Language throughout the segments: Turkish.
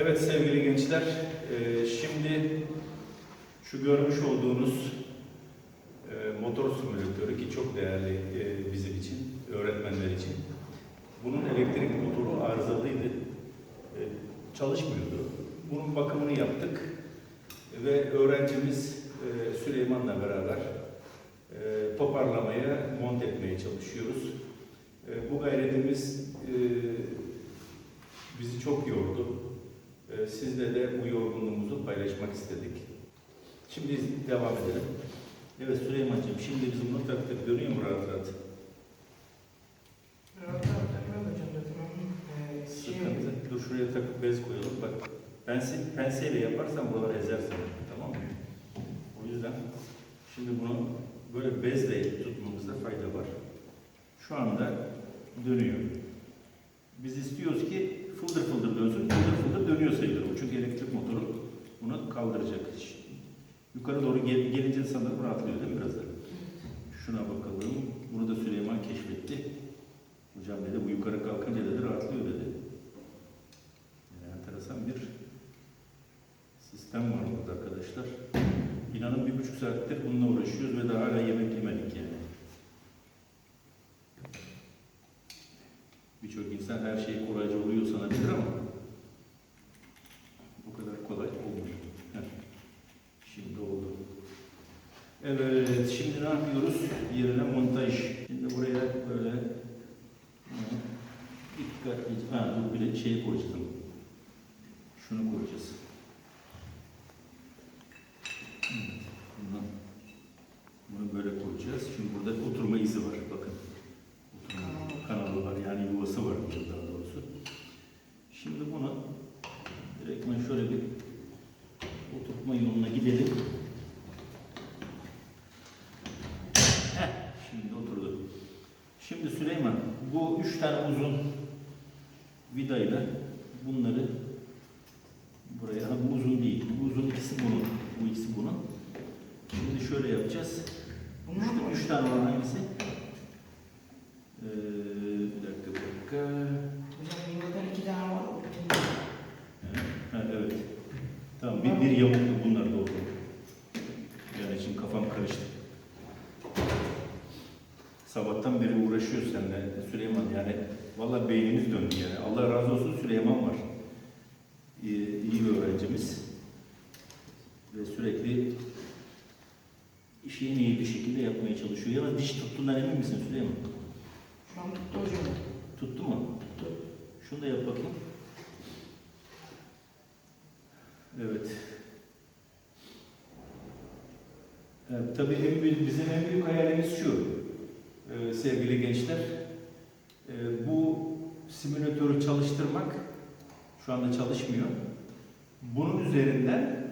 Evet sevgili gençler, e, şimdi şu görmüş olduğunuz e, motor simülatörü ki çok değerli e, bizim için, öğretmenler için. Bunun elektrik motoru arızalıydı, çalışmıyordu. Bunun bakımını yaptık ve öğrencimiz Süleyman'la beraber toparlamaya, monte etmeye çalışıyoruz. Bu gayretimiz bizi çok yordu. Ee, Sizle de bu yorgunluğumuzu paylaşmak istedik. Şimdi devam edelim. Evet Süleyman'cığım şimdi bizim taktık dönüyor mu rahat rahat? Hocam da tamam. Ee, şey. Dur şuraya takıp bez koyalım. Bak pense, penseyle yaparsan buraları ezersin. Tamam mı? O yüzden şimdi bunu böyle bezle tutmamızda fayda var. Şu anda dönüyor. Biz istiyoruz ki fıldır fıldır dönsün. Sayılır bu. Çünkü elektrik motoru bunu kaldıracak. Yukarı doğru gel, gelince sanırım rahatlıyor değil mi biraz da? Şuna bakalım. Bunu da Süleyman keşfetti. Hocam dedi bu yukarı kalkınca dedi rahatlıyor dedi. Yani enteresan bir sistem var burada arkadaşlar. İnanın bir buçuk saattir bununla uğraşıyoruz ve daha hala yemek yemedik yani. Birçok insan her şey kolayca oluyor sanabilir ama bu kadar kolay olmuyor. Heh. Şimdi oldu. Evet, şimdi ne yapıyoruz? Yerine montaj. Şimdi buraya böyle hı, dikkatli, ha dur bir de şey koyacağız. ama. Şunu koyacağız. Evet, bundan, bunu böyle koyacağız. Şimdi burada oturma izi var, bakın. Oturma kanalı var, yani yuvası var burada daha doğrusu. Şimdi bunu direktmen şöyle bir oturtma yoluna gidelim. Heh, şimdi oturdu. Şimdi Süleyman, bu üç tane uzun vidayla bunları buraya, ha bu uzun değil, bu uzun ikisi bunun, bu ikisi bunun. Şimdi şöyle yapacağız. Bunlar mı? Üç, üç tane var hangisi? Ee, bir dakika, bir dakika. Hocam yıldan iki tane var. o bütün- Ha, evet. Tamam, bir, bir yamuklu bunlar da oldu. Yani şimdi kafam karıştı. Sabahtan beri uğraşıyoruz seninle Süleyman yani. Vallahi beynimiz döndü yani. Allah razı olsun Süleyman var. İyi, iyi bir öğrencimiz. Ve sürekli işi en iyi bir şekilde yapmaya çalışıyor. Ya da diş tuttuğundan emin misin Süleyman? Şu an tuttu hocam. Tuttu mu? Tuttu. Şunu da yap bakayım. Evet. Evet, tabii en büyük, bizim en büyük hayalimiz şu, e, sevgili gençler. E, bu simülatörü çalıştırmak, şu anda çalışmıyor. Bunun üzerinden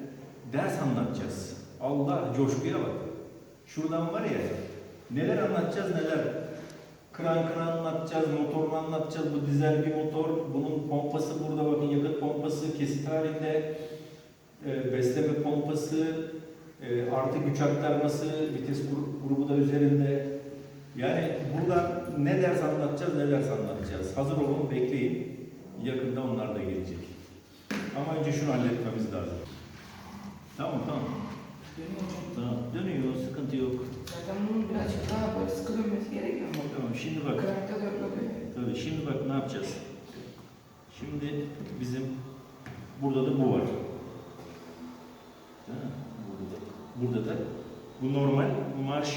ders anlatacağız. Allah coşkuya bak. Şuradan var ya, neler anlatacağız neler. Kran kran anlatacağız, motorunu anlatacağız. Bu dizel bir motor. Bunun pompası burada bakın yakıt pompası kesit halinde. E, besleme pompası, e, artı güç aktarması, vites gru- grubu da üzerinde. Yani burada ne ders anlatacağız, ne ders anlatacağız. Hazır olun, bekleyin. Yakında onlar da gelecek. Ama önce şunu halletmemiz lazım. Tamam, tamam. Dönüyor. Tamam. Dönüyor, sıkıntı yok. Zaten bunun birazcık daha böyle sıkı dönmesi gerekiyor ama. Tamam, şimdi bak. Kırakta böyle. Tabii şimdi bak ne yapacağız? Şimdi bizim burada da bu var. Değil mi? Burada, da bu normal marş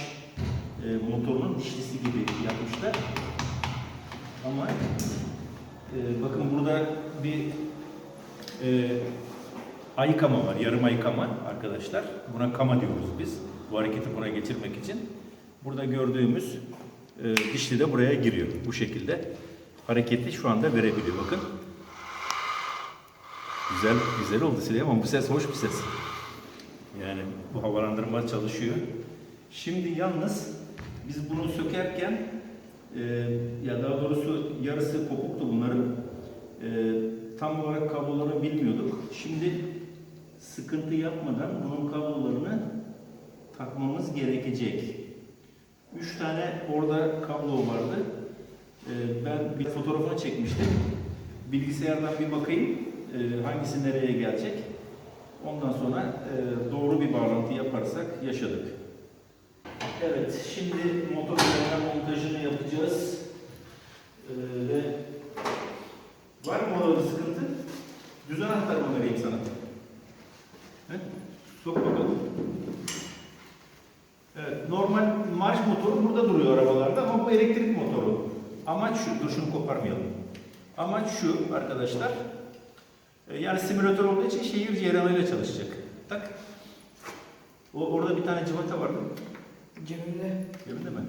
e, motorunun dişlisi gibi yapmışlar. Ama e, bakın burada bir e, ay var, yarım ay kama arkadaşlar. Buna kama diyoruz biz. Bu hareketi buna geçirmek için. Burada gördüğümüz e, dişli de buraya giriyor. Bu şekilde hareketi şu anda verebiliyor. Bakın. Güzel, güzel oldu Süleyman. Bu ses hoş bir ses. Yani bu havalandırma çalışıyor. Şimdi yalnız biz bunu sökerken e, ya daha doğrusu yarısı kopuktu bunların. E, tam olarak kabloları bilmiyorduk. Şimdi sıkıntı yapmadan bunun kablolarını takmamız gerekecek. Üç tane orada kablo vardı. Ee, ben bir fotoğrafını çekmiştim. Bilgisayardan bir bakayım. e, hangisi nereye gelecek. Ondan sonra e, doğru bir bağlantı yaparsak yaşadık. Evet, şimdi motor üzerine montajını yapacağız. E, ve var mı orada sıkıntı? Düz anahtar mı vereyim sana? He? Sok bakalım. Evet, normal marş motoru burada duruyor arabalarda ama bu elektrik motoru. Amaç şu, dur şunu koparmayalım. Amaç şu arkadaşlar, yani simülatör olduğu için şehir ceyranıyla çalışacak. Tak. O, orada bir tane cıvata vardı. Cebimde. Gördün mi?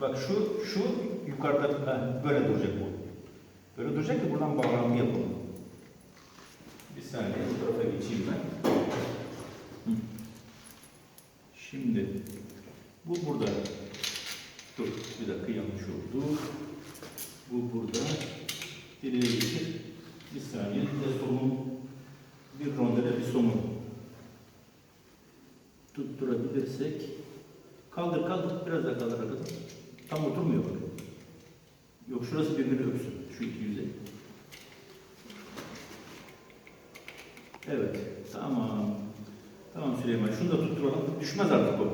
Bak şu, şu yukarıda ha, böyle duracak bu. Böyle duracak ki buradan bağlantı yapalım. Bir saniye bu tarafa geçeyim ben. Hı. Şimdi bu burada. Dur bir dakika yanlış oldu. Bu burada. İleri getir. Bir saniye. Bir de somun. Bir somun. Tutturabilirsek. Kaldır kaldır. Biraz daha kaldır arkadaşlar. Tam oturmuyor bak. Yok şurası birbirini öpsün. Şu iki yüzey. Evet. Tamam. Tamam Süleyman. Şunu da tutturalım. Düşmez artık o.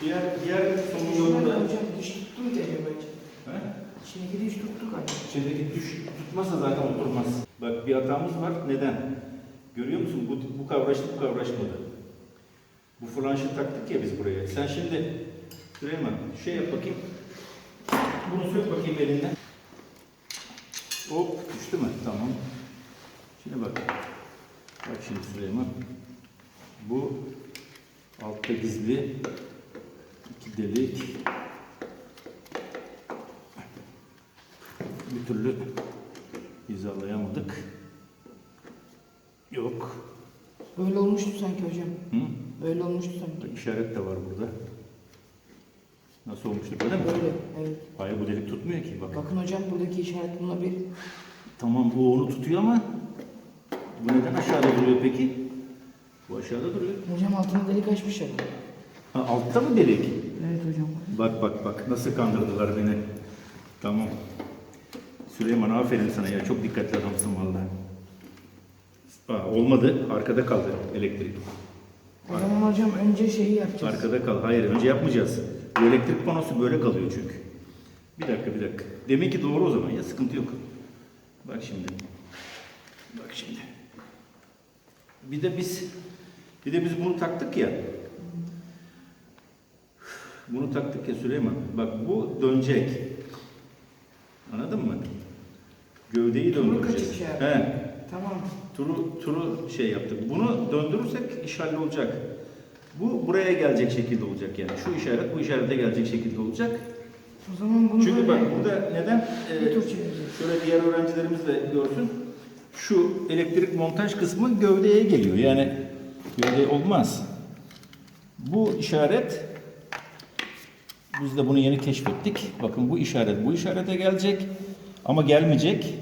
Diğer diğer Şurada yolunda. hocam diş tuttu mu deniyor bence. He? İçindeki diş tuttu galiba. İçerideki düş, tutmazsa zaten oturmaz. Bak bir hatamız var. Neden? Görüyor musun? Bu, bu kavraştı, bu kavraşmadı. Bu flanşı taktık ya biz buraya. Sen şimdi Süleyman şey yap bakayım. Bunu sök bakayım elinden. Hop düştü mü? Tamam. Şimdi bak. Bak şimdi Süleyman. Bu altta gizli iki delik. Bir türlü hizalayamadık. Yok. Böyle olmuştu sanki hocam. Hı? Böyle olmuştu sanki. Bak işaret de var burada. Nasıl olmuştu böyle mi? Böyle. Evet. Hayır bu delik tutmuyor ki bak. Bakın hocam buradaki işaret bununla bir. Tamam bu onu tutuyor ama bu neden aşağıda duruyor peki? Bu aşağıda duruyor. Hocam altına delik açmışlar. Ha, altta mı delik? Evet hocam. Bak bak bak nasıl kandırdılar beni. Tamam. Süleyman aferin sana ya çok dikkatli adamsın vallahi. Aa, olmadı arkada kaldı elektrik. O zaman hocam önce şeyi yapacağız. Arkada kal. Hayır önce yapmayacağız. Bu elektrik panosu böyle kalıyor çünkü. Bir dakika bir dakika. Demek ki doğru o zaman ya sıkıntı yok. Bak şimdi. Bak şimdi. Bir de biz bir de biz bunu taktık ya. Bunu taktık ya Süleyman. Bak bu dönecek. Anladın mı? Gövdeyi döndüreceğiz. şey. He. Tamam. Turu, turu şey yaptık. Bunu döndürürsek iş olacak. Bu buraya gelecek şekilde olacak yani. Şu işaret bu işarete gelecek şekilde olacak. O zaman bunu Çünkü bak burada neden e, çevireceğiz. şöyle diğer öğrencilerimiz de görsün. Şu elektrik montaj kısmı gövdeye geliyor. Yani gövde olmaz. Bu işaret biz de bunu yeni keşfettik. Bakın bu işaret bu işarete gelecek ama gelmeyecek.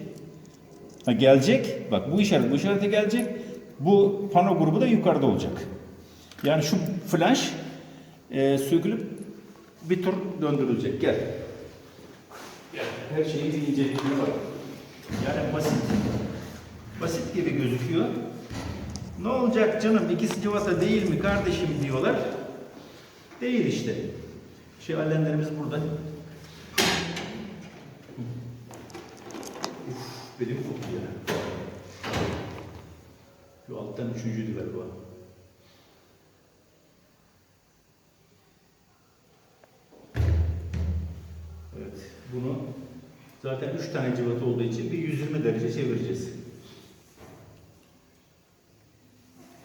Ha, gelecek. Bak bu işaret bu işarete gelecek. Bu pano grubu da yukarıda olacak. Yani şu flash e, sökülüp bir tur döndürülecek. Gel. Gel. Her şeyin bir inceliğine bak. Yani basit. Basit gibi gözüküyor. Ne olacak canım ikisi civata değil mi kardeşim diyorlar. Değil işte. Şey alenlerimiz burada. Benim koptu ya. Şu alttan üçüncüydü galiba. Evet, bunu zaten üç tane cıvata olduğu için bir 120 derece çevireceğiz.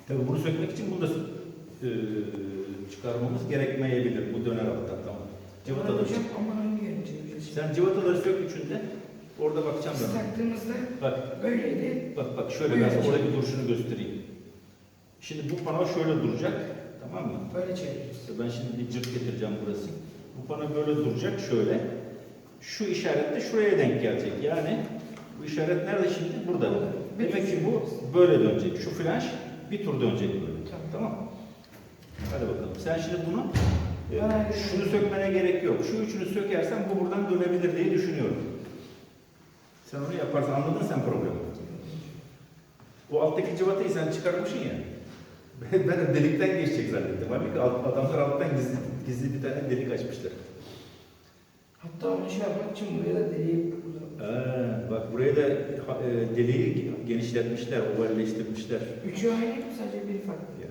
Tabii bunu sökmek için bunu da eee, çıkarmamız gerekmeyebilir bu döner alttan tamam. Cıvataları çevireceğiz? Sen cıvataları sök üçünde. Orada bakacağım Biz ben. taktığımızda Bak, böyleydi. bak, bak şöyle ben hocam. orada bir duruşunu göstereyim. Şimdi bu pano şöyle duracak. Tamam mı? Böyle. İşte ben şimdi bir cırt getireceğim burası. Bu pano böyle duracak şöyle. Şu işaret de şuraya denk gelecek. Yani bu işaret nerede şimdi? Burada. Demek ki bu böyle dönecek. Şu flash bir tur dönecek böyle. Tamam. Tamam. Hadi bakalım. Sen şimdi bunu e, şunu sökmene gerek yok. Şu üçünü sökersen bu buradan dönebilir diye düşünüyorum. Sen onu yaparsan anladın sen problemi. O alttaki cıvatayı sen çıkarmışsın ya. Ben ben de delikten geçecek zannettim. Halbuki adamlar alttan gizli, gizli bir tane delik açmışlar. Hatta onu şey yapmak için buraya da deliği. Aa, bak buraya da e, deliği genişletmişler, ovalleştirmişler. Üçü aynı mı sadece biri farklı? Ya.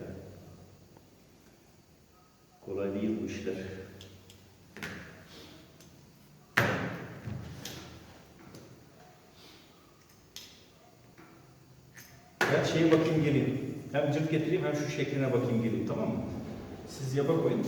Kolay değil bu işler. Ben şeye bakayım geleyim. Hem cırt getireyim hem şu şekline bakayım geleyim tamam mı? Siz yapa koyun.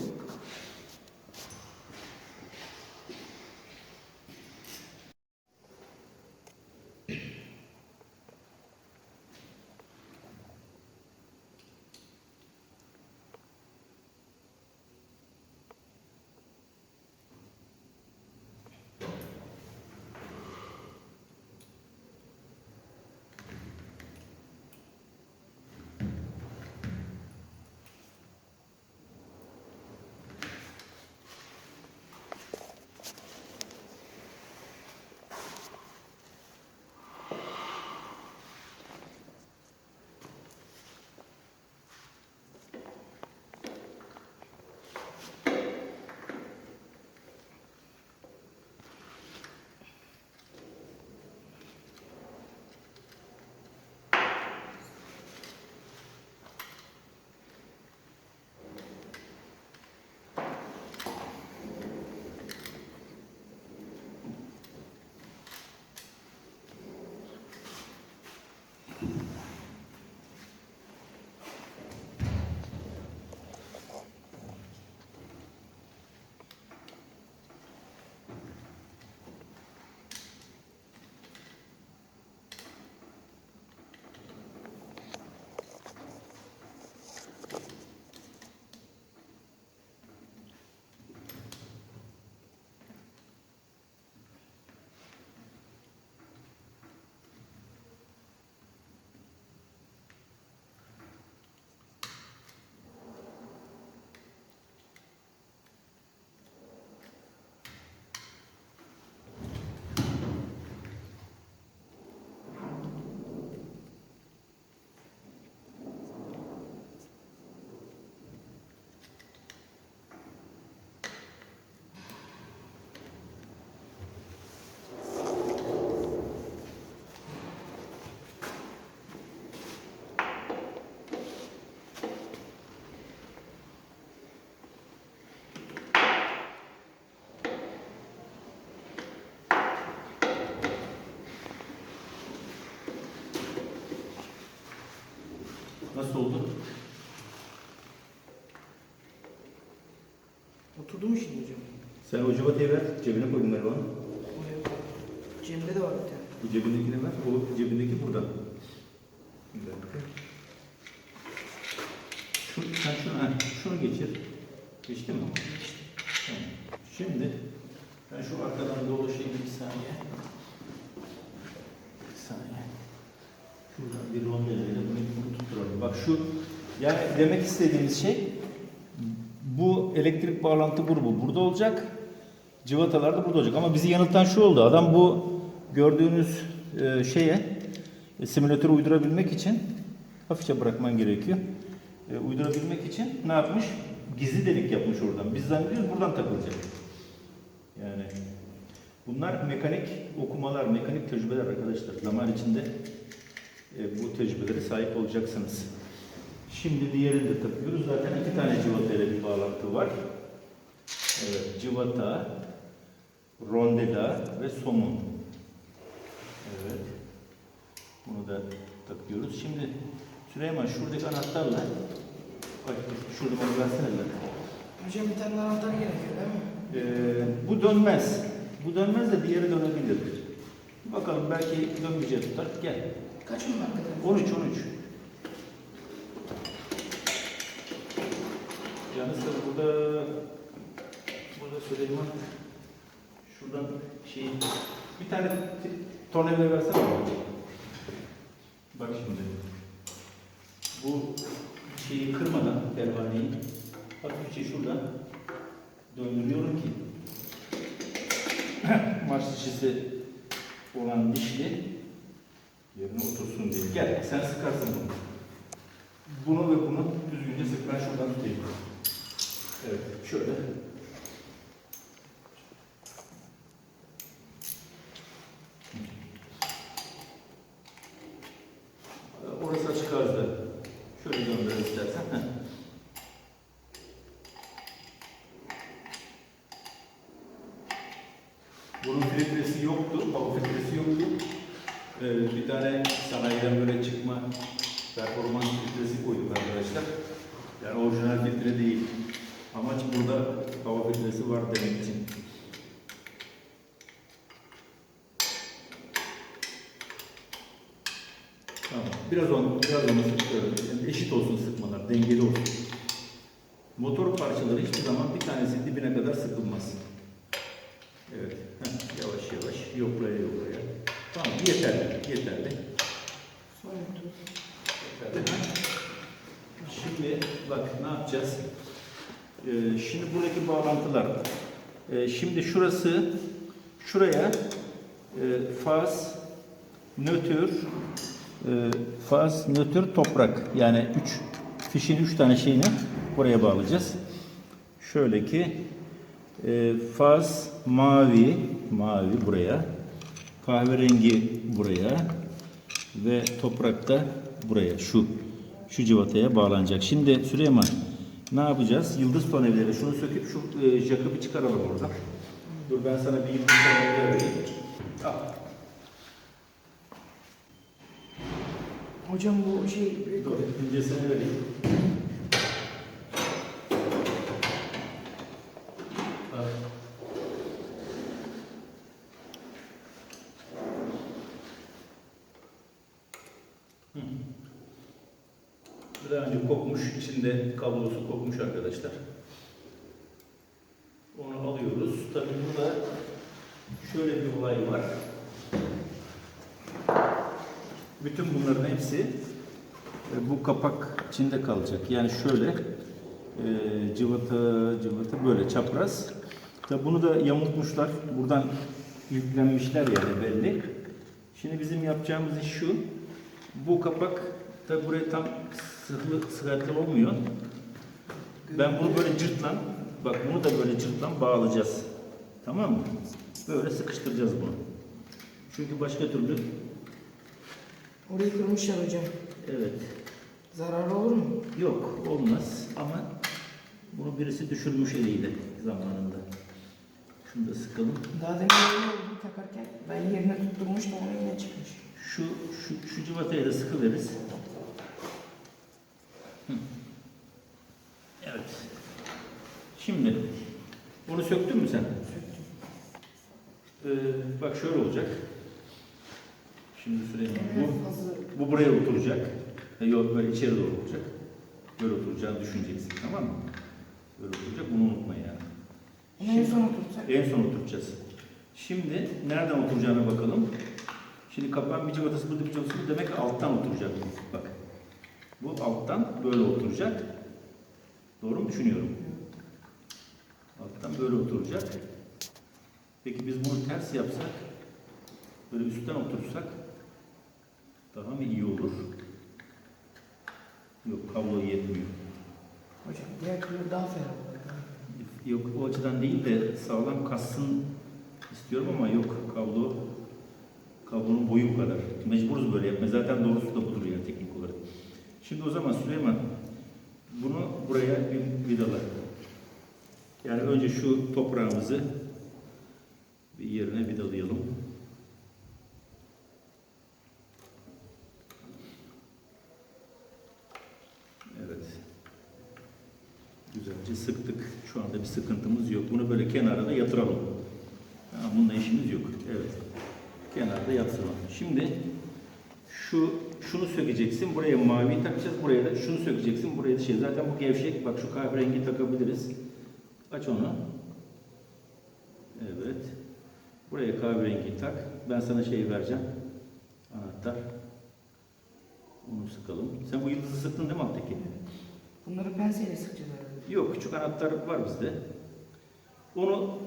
Oturdu mu şimdi hocam? Sen o cıvatayı ver, cebine koydum. Oraya koy. Cem'de de var bir tane. Bu cebindekini ver, o cebindeki burada. Bir dakika. Şu, sen şunu, ha, şunu geçir. Geçti mi? Tamam. Şimdi ben şu arkadan dolaşayım bir saniye. Bir saniye. Şuradan bir bunu, bunu tutturalım. Bak şu, yani demek istediğimiz şey bu elektrik bağlantı grubu burada olacak. Civatalar da burada olacak. Ama bizi yanıltan şu oldu. Adam bu gördüğünüz e, şeye e, simülatörü uydurabilmek için hafifçe bırakman gerekiyor. E, uydurabilmek için ne yapmış? Gizli delik yapmış oradan. Biz zannediyoruz buradan takılacak. Yani bunlar mekanik okumalar, mekanik tecrübeler arkadaşlar. Zaman içinde e, bu tecrübelere sahip olacaksınız. Şimdi diğerini de takıyoruz. Zaten iki tane civata ile bir bağlantı var. Evet, civata, rondela ve somun. Evet. Bunu da takıyoruz. Şimdi Süleyman şuradaki anahtarla bak şurada bana versene lan. Hocam bir tane anahtar gerekiyor değil mi? Ee, bu dönmez. Bu dönmez de diğeri dönebilir. Bakalım belki dönmeyeceği tutar. Gel. Kaç mı arkadaşlar? 13 13. Tabii burada burada Süleyman şuradan şey bir tane tornavida versene. Bak şimdi. Bu şeyi kırmadan pervaneyi hafifçe şuradan döndürüyorum ki marş dişisi olan dişli Yerine otursun diye. Gel sen sıkarsın bunu. Bunu ve bunu düzgünce sık. Ben şuradan tutayım. Şöyle. Biraz onu, biraz onu sıkıyorum. Yani eşit olsun sıkmalar, dengeli olsun. Motor parçaları hiçbir zaman bir tanesi dibine kadar sıkılmaz. Evet. Heh, yavaş yavaş yoklaya yoklaya. Tamam yeterli. Yeterli. Yeterli. Şimdi bak ne yapacağız? Ee, şimdi buradaki bağlantılar. Ee, şimdi şurası şuraya e, faz, nötr, faz, nötr, toprak. Yani üç fişin üç tane şeyini buraya bağlayacağız. Şöyle ki e, faz mavi, mavi buraya, kahverengi buraya ve toprak da buraya, şu şu civataya bağlanacak. Şimdi Süleyman ne yapacağız? Yıldız tonevleri şunu söküp şu e, jakı bir çıkaralım oradan. Dur ben sana bir yıldız tonevleri vereyim. Al. Hocam bu şey Dur, incesini vereyim. Daha önce kokmuş, içinde kablosu kokmuş arkadaşlar. Onu alıyoruz. Tabii burada şöyle bir olay var. Bütün bunların hepsi e, bu kapak içinde kalacak. Yani şöyle e, cıvata cıvata böyle çapraz. Tabi bunu da yamultmuşlar. Buradan yüklenmişler yani belli. Şimdi bizim yapacağımız iş şu. Bu kapak tabi buraya tam sıkı, sıkıntı olmuyor. Ben bunu böyle cırtlan, bak bunu da böyle cırtlan bağlayacağız. Tamam mı? Böyle sıkıştıracağız bunu. Çünkü başka türlü Orayı kırmışlar hocam. evet Zararlı olur mu? Yok olmaz ama bunu birisi düşürmüş eliyle zamanında. Şunu da sıkalım. Daha demin oldu takarken ben yerine tutturmuştum ama yine çıkmış. Şu, şu, şu civataya da sıkı veririz. Evet. Şimdi bunu söktün mü sen? Söktüm. Ee, bak şöyle olacak. Şimdi Süleyman bu. Bu buraya oturacak. E, Yok böyle içeri doğru olacak. Böyle oturacağını düşüneceksin tamam mı? Böyle oturacak bunu unutma yani. Bunu en sona tutsak. En son oturacağız. Şimdi nereden oturacağına bakalım. Şimdi kapağın bir civatası burada bir civatası burada. Demek ki alttan oturacak. Bak. Bu alttan böyle oturacak. Doğru mu düşünüyorum? Alttan böyle oturacak. Peki biz bunu ters yapsak, böyle üstten otursak daha mı iyi olur? Yok kablo yetmiyor. Hocam diğer türlü daha ferah olur. Yok o açıdan değil de sağlam kassın istiyorum ama yok kablo kablonun boyu bu kadar. Mecburuz böyle yapmaya. Zaten doğrusu da budur yani teknik olarak. Şimdi o zaman Süleyman bunu buraya bir vidala. Yani önce şu toprağımızı bir yerine vidalayalım. Şu anda bir sıkıntımız yok. Bunu böyle kenara da yatıralım. Tamam, bununla işimiz yok. Evet. Kenarda yatıralım. Şimdi şu şunu sökeceksin. Buraya mavi takacağız. Buraya da şunu sökeceksin. Buraya da şey. Zaten bu gevşek. Bak şu kahverengi takabiliriz. Aç onu. Evet. Buraya kahverengi tak. Ben sana şeyi vereceğim. Anahtar. Onu sıkalım. Sen bu yıldızı sıktın değil mi alttaki? Bunları penseyle sıkacağız herhalde. Yok küçük anahtar var bizde. Onu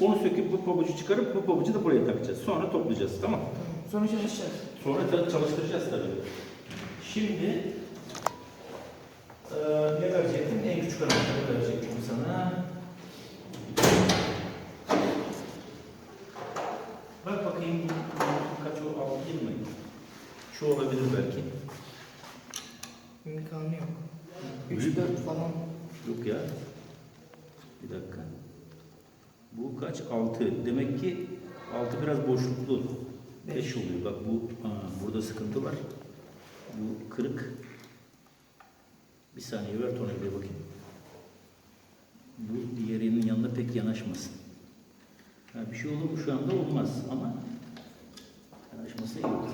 onu söküp bu pabucu çıkarıp bu pabucu da buraya takacağız. Sonra toplayacağız tamam mı? Sonra çalışacağız. Sonra da çalıştıracağız tabii. Şimdi eee ne verecektim? En küçük anahtarı verecektim sana. Bak bakayım kaç o? Altı değil mi? Şu olabilir belki. İmkanı yok. Büyük. 3-4 falan. Yok ya. Bir dakika. Bu kaç? 6. Demek ki 6 biraz boşluklu. 5 oluyor. Bak bu aa, burada sıkıntı var. Bu kırık. Bir saniye ver tornavidayı bakayım. Bu diğerinin yanına pek yanaşmasın. Ha, bir şey olur mu şu anda olmaz ama yanaşması iyi olur.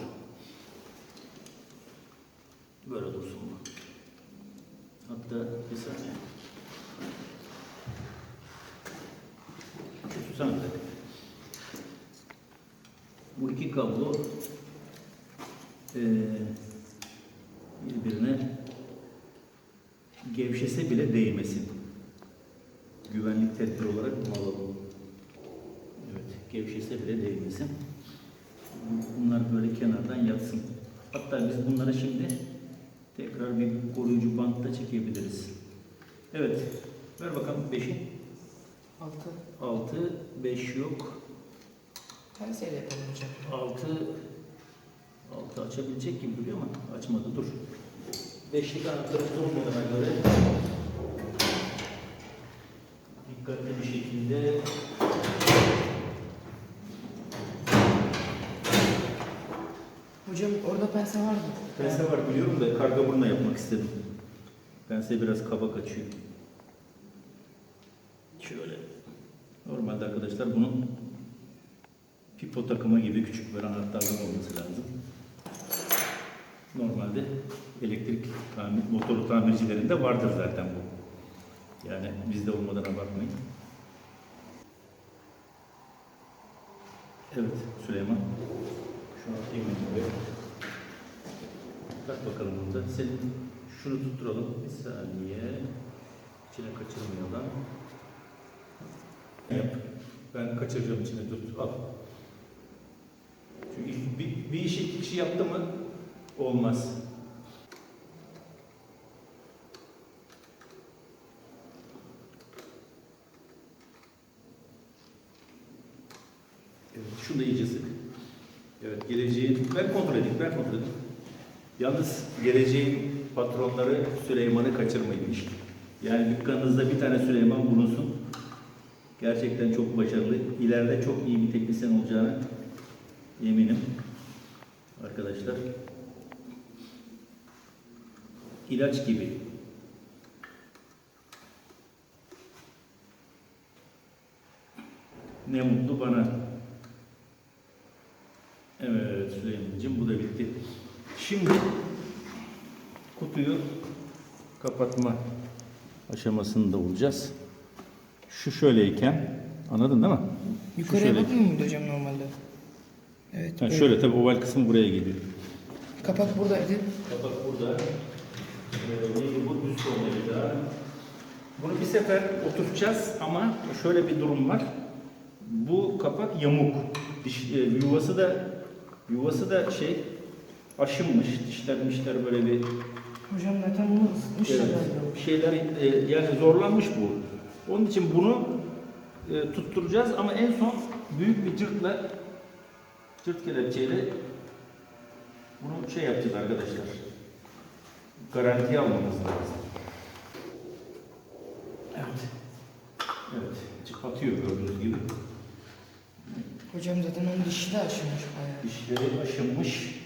Böyle dursun bu. Hatta bir saniye. Şu dakika. Bu iki kablo eee, birbirine gevşese bile değmesin. Güvenlik tedbiri olarak bunu alalım. Evet, gevşese bile değmesin. Bunlar böyle kenardan yatsın. Hatta biz bunlara şimdi tekrar bir koruyucu bantla çekebiliriz. Evet, ver bakalım 5'i. 6. 6, 5 yok. Penseyle yapalım hocam. 6 6 açabilecek gibi duruyor ama açmadı dur. Beşlik anahtarımız olmadığına göre dikkatli bir şekilde Hocam orada pense var mı? pense var biliyorum da karga buruna yapmak istedim. Pense biraz kaba kaçıyor. Şöyle. Normalde arkadaşlar bunun pipo takımı gibi küçük bir anahtarlık olması lazım. Normalde elektrik tamir, motoru tamircilerinde vardır zaten bu. Yani bizde olmadığına bakmayın. Evet Süleyman. Şu an emin gibi. Bak bakalım burada. Senin şunu tutturalım. Bir saniye. İçine kaçırmayalım. Ben kaçıracağım içine tut. Al. Çünkü bir, bir işi iki kişi yaptı mı olmaz. Evet, şunu da iyice sık. Evet, geleceğin, ben kontrol edeyim, ben kontrol edeyim. Yalnız geleceğin patronları Süleyman'ı kaçırmayın iş. Yani dükkanınızda bir tane Süleyman bulunsun. Gerçekten çok başarılı. İleride çok iyi bir teknisyen olacağına eminim. Arkadaşlar. İlaç gibi. Ne mutlu bana. Evet Süleyman'cığım bu da bitti. Şimdi kutuyu kapatma aşamasında olacağız. Şu şöyleyken anladın değil mi? Yukarıya şöyle. bakmıyor muydu hocam normalde? Evet. Ha, böyle. şöyle tabii oval kısmı buraya geliyor. Kapak buradaydı. Kapak burada. Ee, bu? Düz tornavida. Bunu bir sefer oturtacağız ama şöyle bir durum var. Bu kapak yamuk. Diş, e, yuvası da yuvası da şey aşınmış. Dişler mişler böyle bir Hocam zaten bunu ısıtmışlar Evet, bir şeyler e, yani zorlanmış bu. Onun için bunu e, tutturacağız ama en son büyük bir cırtla cırt kelepçeyle bunu şey yapacağız arkadaşlar. Garantiye almamız lazım. Evet. Evet. Atıyor gördüğünüz gibi. Hocam zaten onun dişi de aşınmış bayağı. Dişleri aşınmış.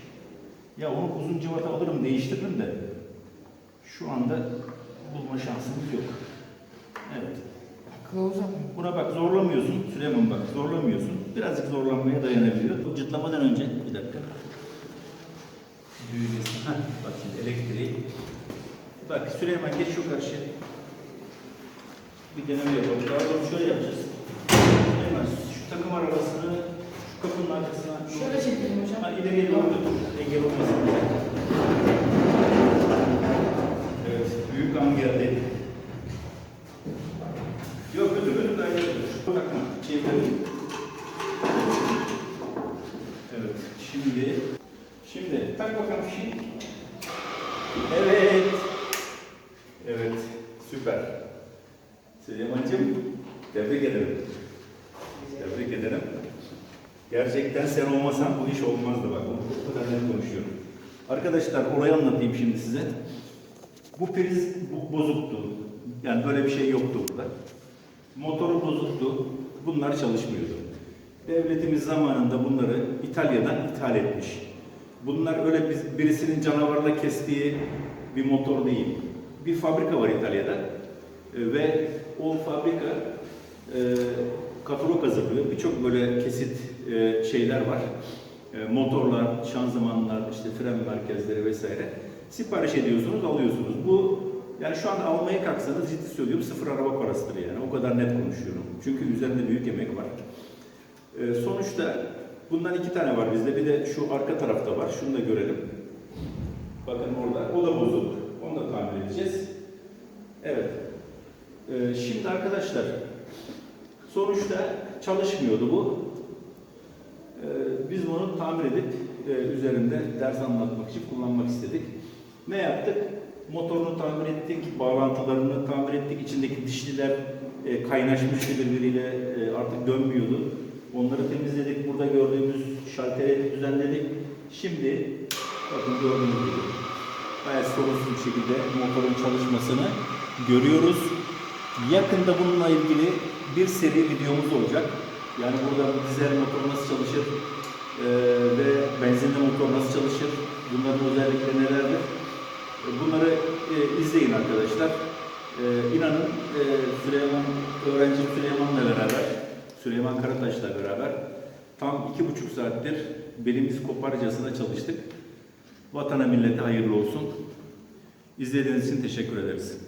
Ya onu uzun cıvata alırım değiştiririm de şu anda bulma şansımız yok. Evet. Atmıyor. Buna bak zorlamıyorsun. Süleyman bak zorlamıyorsun. Birazcık zorlanmaya dayanabiliyor. Bu Cırtlamadan önce bir dakika. Düğmesi. Heh, bak şimdi elektriği. Bak Süleyman geç şu karşı. Bir deneme yapalım. Daha doğrusu şöyle yapacağız. Süleyman şu takım arabasını şu kapının arkasına Şöyle çekelim hocam. Ha, ileriye doğru götür. Engel olmasın. Evet, büyük an geldi. Evet, şimdi... Şimdi, tak bakalım fişi. Evet. Evet, süper. Süleyman'cığım, tebrik ederim. Tebrik ederim. Gerçekten sen olmasan bu iş olmazdı bak. O kadar net konuşuyorum. Arkadaşlar orayı anlatayım şimdi size. Bu priz bu, bozuktu. Yani böyle bir şey yoktu burada. Motoru bozuktu. Bunlar çalışmıyordu. Devletimiz zamanında bunları İtalya'dan ithal etmiş. Bunlar öyle birisinin canavarla kestiği bir motor değil. Bir fabrika var İtalya'da. E, ve o fabrika e, katalog hazırlıyor. Birçok böyle kesit e, şeyler var. E, motorlar, şanzımanlar, işte fren merkezleri vesaire. Sipariş ediyorsunuz, alıyorsunuz. Bu yani şu anda almaya kalksanız ciddi söylüyorum sıfır araba parasıdır yani. O kadar net konuşuyorum. Çünkü üzerinde büyük emek var. E, sonuçta bundan iki tane var bizde. Bir de şu arka tarafta var. Şunu da görelim. Bakın orada. O da bozuk. Onu da tamir edeceğiz. Evet. Ee, şimdi arkadaşlar sonuçta çalışmıyordu bu. Ee, biz bunu tamir edip e, üzerinde ders anlatmak için kullanmak istedik. Ne yaptık? Motorunu tamir ettik, bağlantılarını tamir ettik. İçindeki dişliler e, kaynaşmıştı birbiriyle e, artık dönmüyordu. Onları temizledik. Burada gördüğümüz şalteri düzenledik. Şimdi bakın gördüğünüz gibi gayet sorunsuz bir şekilde motorun çalışmasını görüyoruz. Yakında bununla ilgili bir seri videomuz olacak. Yani burada dizel motor nasıl çalışır eee, ve benzinli motor nasıl çalışır, bunların özellikleri nelerdir? Bunları e, izleyin arkadaşlar. E, inanın e, Süleyman, öğrenci Süleyman'la beraber, Süleyman Karataş'la beraber tam iki buçuk saattir belimiz koparcasına çalıştık. Vatana millete hayırlı olsun. İzlediğiniz için teşekkür ederiz.